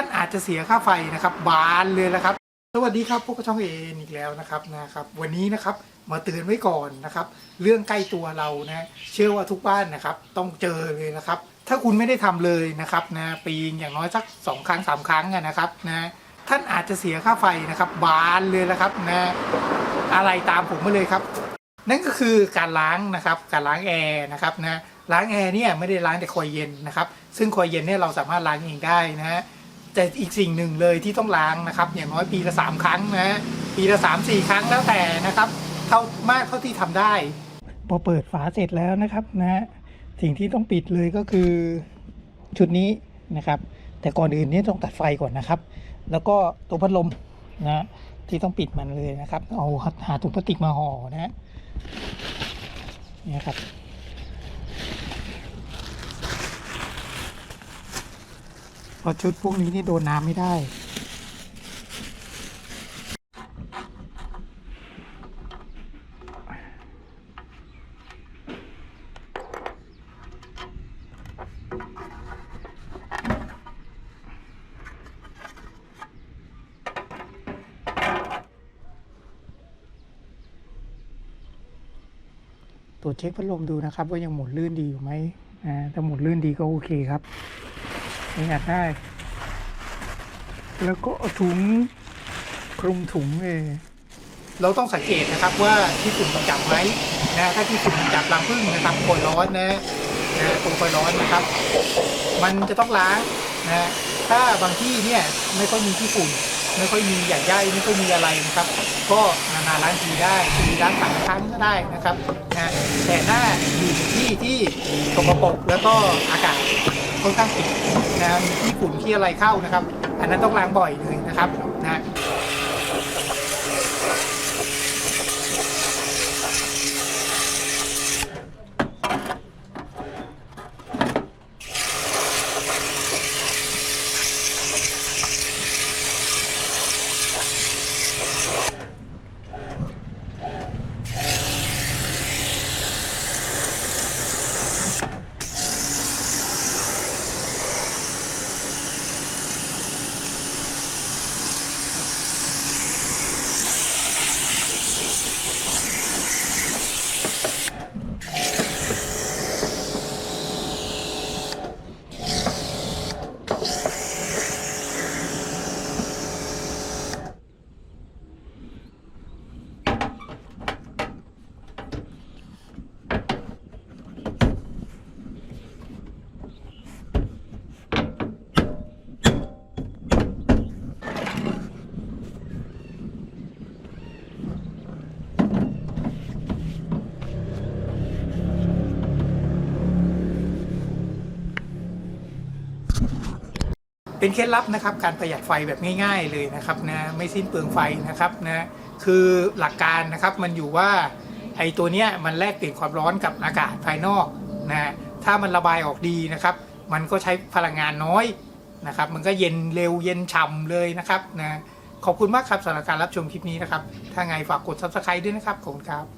ท่านอาจจะเสียค่าไฟนะครับ บานเลยนะครับ สวัสดีครับพวกบช่องเอ็นอีกแล้วนะครับนะครับ วันนี้นะครับมาเตือนไว้ก่อนนะครับ เรื่องใกล้ตัวเรานะเชื่อว่าทุกบ้านนะครับ ต้องเจอเลยนะครับ ถ้าคุณไม่ได้ทำเลยนะครับนะปีอย่างน้อยสักสองครั้งสามครั้งนะครับนะท่านอาจจะเสียค่าไฟนะครับบานเลยนะครับนะอะไรตามผมมาเลยครับ นั่นก็คือการล้างนะครับ การล้างแอร์นะครับนะล้างแอร์เนี่ยไม่ได้ล้างแต่คอยเย็นนะครับ ซึ่งคอยเย็นเนี่ยเราสามารถล้างเองได้นะฮะ แต่อีกสิ่งหนึ่งเลยที่ต้องล้างนะครับอย่างน้อยปีละสามครั้งนะปีละสามสี่ครั้งแล้วแต่นะครับเท่ามากเท่าที่ทำได้ พอเปิดฝาเสร็จแล้วนะครับนะสิ่งที่ต้องปิดเลยก็คือชุดนี้นะครับ แต่ก่อนอื่นนี่ต้องตัดไฟก่อนนะครับ แล้วก็ตัวพัดลมนะที่ต้องปิดมันเลยนะครับ เอาหาถุงพลาสติกมาห่อนะฮะเนี่ครับ เพ ราะชุดพวกนี้นี่โดนน้ำไม่ได้ ตรวจเช็คพัดลมดูนะครับ ว่ายังหมุนลื่นดีอยู่ไหมถ้าหมุนลื่นดีก็โอเคครับ นี่อาจได้ แล้วก็ถุงคลุมถุงเอเราต้องสังเกตนะครับว่าที่ฝุ่นมันจับไหมนะถ้าที่ฝุ่นมันจับรังผึ้งนะครับโอยร้อนนะนะตรงโอยร้อนนะครับ มันจะต้องล้างนะถ้าบางที่เนี่ยไม่ค่อยมีที่ฝุ่นไม่ค่อยมีหยาดใยไม่ค่อยมีอะไรนะครับ ก็นานๆล้างทีได้ทีล้างสามครั้งก็ได้นะครับนะแต่ถ้าอยู่ที่ที่สกปรกแล้วก็อากาศ ค่อนข้างติดนะมีที่ฝุ่นที่อะไรเข้านะครับ อันนั้นต้องล้างบ่อยเลยนะครับนะ เป็นเคล็ดลับนะครับการประหยัดไฟแบบง่าย ๆเลยนะครับนะไม่สิ้นเปลืองไฟนะครับนะคือหลักการนะครับมันอยู่ว่าไอ้ตัวเนี้ยมันแลกเปลี่ยนความร้อนกับอากาศภายนอกนะถ้ามันระบายออกดีนะครับ มันก็ใช้พลังงานน้อยนะครับ มันก็เย็นเร็วเย็นฉ่ำเลยนะครับนะขอบคุณมากครับสำหรับการรับชมคลิปนี้นะครับ ถ้าไงฝากกด subscribe ด้วยนะครับขอบคุณครับ